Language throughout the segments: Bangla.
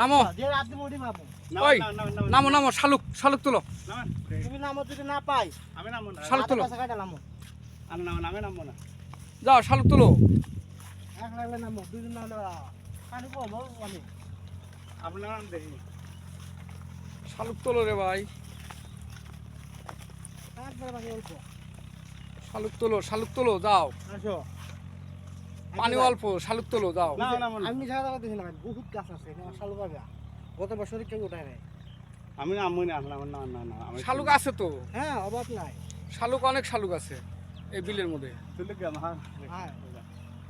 নামো। ওই নামো নামো শালুক শালুক তুলো। তুমি নামো যদি না পাই। আমি নামবো না। শালুক তুলো। কাছে কাটা নামো। আমি নামবো না নামবো না। যাও শালুক তুলো। এক লাগলে নামো দুজন নামলে পানি কম অনেক আপনার নাম দেখি। শালুক তোলো রে ভাই। তারপরে শালুক তোলো শালুক তোলো যাও। আসো। পানি অল্প শালুক তোলো যাও। না নামবো না আমি না বহুত গাছ আছে এখানে শালু গত বছরে কেউ উঠায় নাই। আমি না না না না না শালুক আছে তো? হ্যাঁ অভাব নাই। শালুক অনেক শালুক আছে এই বিলের মধ্যে। হ্যাঁ। হ্যাঁ।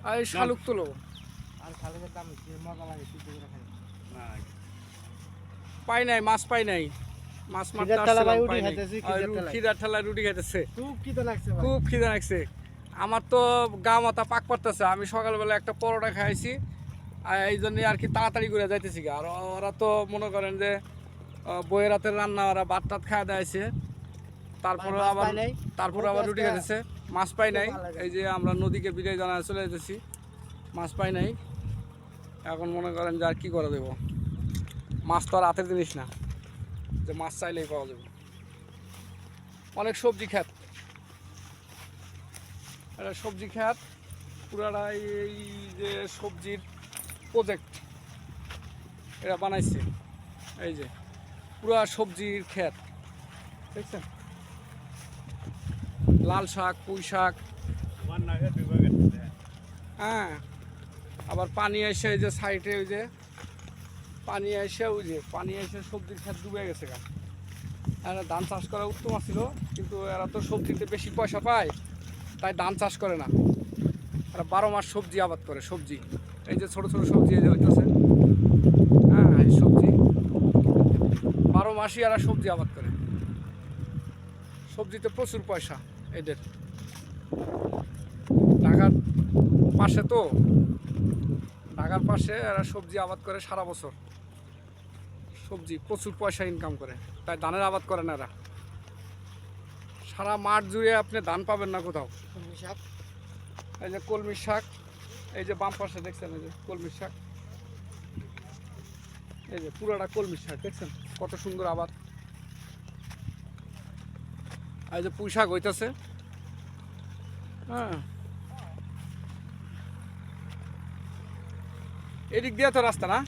আর এই শালুক তোলো। আর শালুকের দাম মজা লাগে সিদ্ধ করে খাই পাই নাই মাছ পাই নাই। মাছ মারতে খিদার ঠেলা ভাই আসছিলাম, রুটি পাই নাই। খিদার ঠেলায়। রুটি খাইতেছে। খুব খিদা লাগছে খুব খিদে লাগছে। আমার তো গা মাথা পাক পড়তেছে আমি সকালবেলা একটা পরোটা খাইছি আর এই জন্য আর কি তাড়াতাড়ি করে যাইতেছি গা। আর ওরা তো মনে করেন যে বইয়ের রাতের রান্না ওরা ভাত টাত খাওয়া দিয়েছে তারপরে আবার? তারপরে আবার রুটি খাইতেছে। মাছ পাই নাই। এই যে আমরা নদীকে বিদায় জানায় চলে যেতেছি মাছ পাই নাই। এখন মনে করেন যে আর কী করে দেবো মাছ তো আর হাতের জিনিস না। যে মাছ চাইলেই পাওয়া যাবে অনেক সবজি খ্যাত এটা সবজি খ্যাত পুরাটাই এই যে সবজির প্রজেক্ট এটা বানাইছে। এই যে, পুরা সবজির ক্ষেত। দেখছেন? লাল শাক, পুঁই শাক। হ্যাঁ। আবার পানি এসে এই যে সাইডে ওই যে, পানি এসে ওই যে, পানি এসে সবজির ক্ষেত ডুবে গেছে গা। আর ধান চাষ করা উত্তম ছিল কিন্তু এরা তো সবজিতে বেশি পয়সা পায়। তাই ধান চাষ করে না। এরা বারো মাস সবজি আবাদ করে, সবজি। এই যে ছোট ছোট সবজি এই যে হইতেছে। হ্যাঁ এই সবজি। বারো মাসই এরা সবজি আবাদ করে। সবজিতে প্রচুর পয়সা এদের। ঢাকার পাশে তো, ঢাকার পাশে এরা সবজি আবাদ করে সারা বছর। সবজি প্রচুর পয়সা ইনকাম করে, তাই ধানের আবাদ করে না এরা। সারা মাঠ জুড়ে আপনি ধান পাবেন না কোথাও। কলমি শাক। এই যে কলমির শাক এই যে বাম পাশে দেখছেন এই যে কলমির শাক। এই যে পুরোটা কলমির শাক দেখছেন? কত সুন্দর আবাদ এই যে পুঁই শাক হইতেছে। হ্যাঁ। এদিক দিয়ে তো রাস্তা না?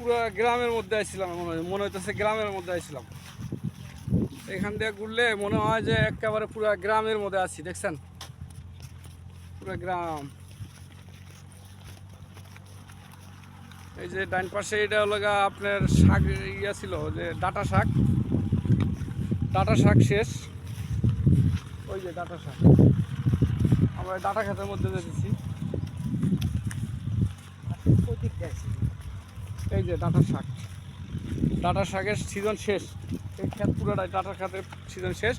পুরো গ্রামের মধ্যে আসছিলাম মনে হয়। মনে হইতেছে গ্রামের মধ্যে আসছিলাম এখান দিয়ে ঘুরলে মনে হয় যে একেবারে পুরো গ্রামের মধ্যে আছি, দেখছেন? পুরো গ্রাম। এই যে ডাইন পাশে এটা হলো আপনার শাক ইয়া ছিল, যে ডাটা শাক। ডাটা শাক শেষ। ওই যে ডাটা শাক। আমরা ডাটা খেতের মধ্যে যেতেছি। এই যে ডাটা শাক। ডাটা শাকের সিজন শেষ। এই ক্ষেত পুরোটাই ডাটা খাতের সিজন শেষ।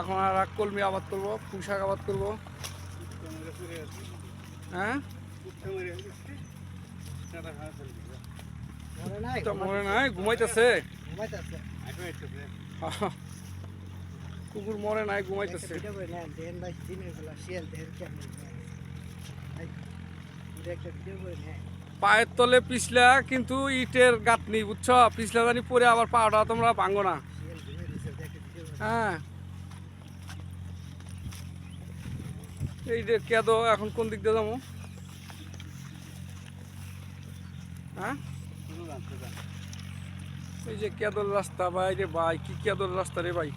এখন আর কলমি আবাদ করব, পুঁই শাক আবাদ করব। হ্যাঁ? মনে নাই, ঘুমাইতেছে। কুকুর মরে নাই, ঘুমাইতেছে। একটা ভিডিও করে নেন পায়ের তলে পিছলা কিন্তু ইটের গাঁথনি, বুঝছ? পিছলা জানি পরে আবার পাওয়াটা তোমরা ভাঙো না। হ্যাঁ। এই যে কেদ, এখন কোন দিক দিয়ে যাব? হ্যাঁ? এই যে কেদর রাস্তা, ভাই রে ভাই, কি কেদর রাস্তা রে ভাই।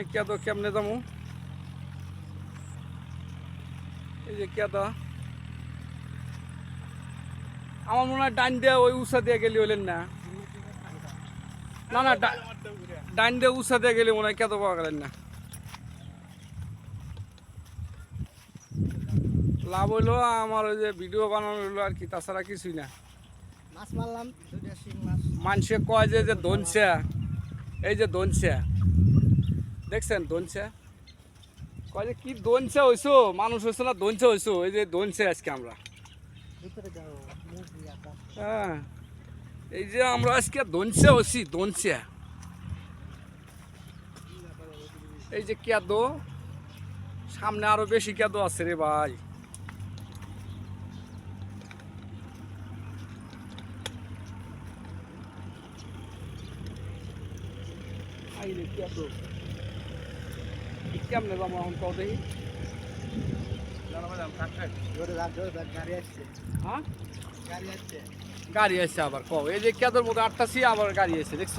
এই কেদ কেমনে যাব? এই যে কেদা। আমার মনে হয় ডাইন দিয়ে ওই উষা দিয়ে গেলি হইলেন না। না না ডাইন দিয়ে উষা দিয়ে গেলে মনে হয় কেত পাওয়া গেলেন না। লাভ হইল আমার ওই যে ভিডিও বানানো হইল আর কি তাছাড়া কিছুই না। মাছ মারলাম মাছ। মানুষে কয় যে যে দনসা এই যে দনসা দেখছেন দনসা কয় যে কি দনসা হইছো? মানুষ হইছো না দনসা হইছো? এই যে দনসা আজকে আমরা। হ্যাঁ। এই যে আমরা আজকে দনসা হইছি দনসা এই যে কেদো। সামনে আরও বেশি কেদো আছে রে ভাই। কেমনে যাব এখন রাখ গাড়ি আসছে হ্যাঁ গাড়ি আসছে গাড়ি আছে আবার, কও। এই যে কেদোর মধ্যে আটটাছি আবার গাড়ি আছে দেখছ?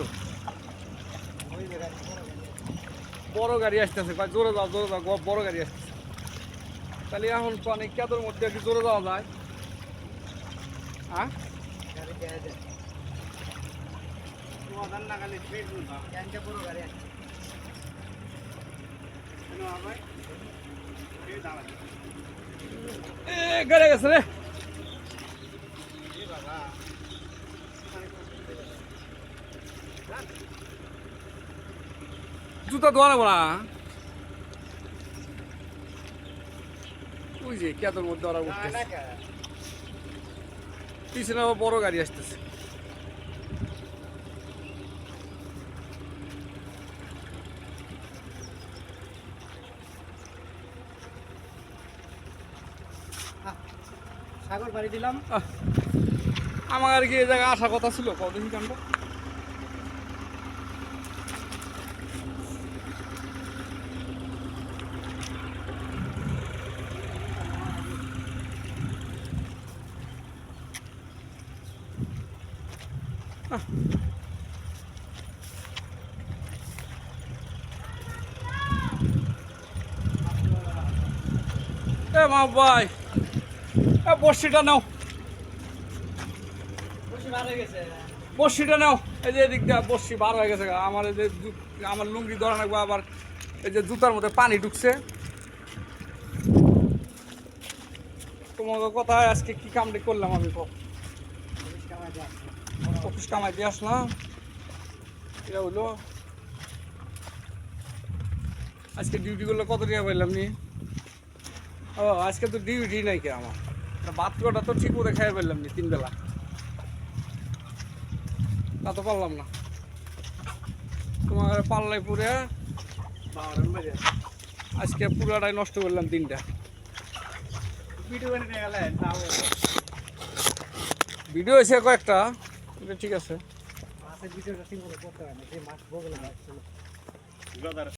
ওই যে গাড়ি বড় গাড়ি আসতেছে, কয়, জোরে যাও জোরে যাও গ- বড় গাড়ি আসতেছে। তাহলে এখন তো অনেক কেদোর মধ্যে কি জোরে যাওয়া যায়। হ্যাঁ? গাড়ি গাড়ি গেছে রে। জুতা ধোয়া না। ওই যে কেতর মধ্যে ওরা উঠতেছে পিছনে আবার বড় গাড়ি আসতেছে। সাগর বাড়ি দিলাম। আমার আর কি এই জায়গায় আসার কথা ছিল কত দেখি কাণ্ড। এ মা ভাই। এ বর্ষিটা নাও। বসে বার গেছে। বর্ষিটা নাও। এই যে এদিক দিয়ে বর্ষি বার হয়ে গেছে। আমার এই যে আমার লুঙ্গি ধরা রাখব আবার এই যে জুতার মধ্যে পানি ঢুকছে। তোমাকে কথা আজকে কি কামটি করলাম আমি অফিস কামাই দিয়ে আসলাম। এটা হলো। আজকে ডিউটি করলে কত টাকা পাইলাম নি? ও আজকে তো ডিউটি নাই কে আমার। কটা তো ঠিক মতো খাই পারলাম নি তিন বেলা তা তো পারলাম না। তোমার পাল্লাই পুরে আজকে পুরাটাই নষ্ট করলাম দিনটা ভিডিও নিয়ে গেলে ভিডিও এসে কয়েকটা এটা ঠিক আছে। মাছের ঠিক মতো করতে হয় না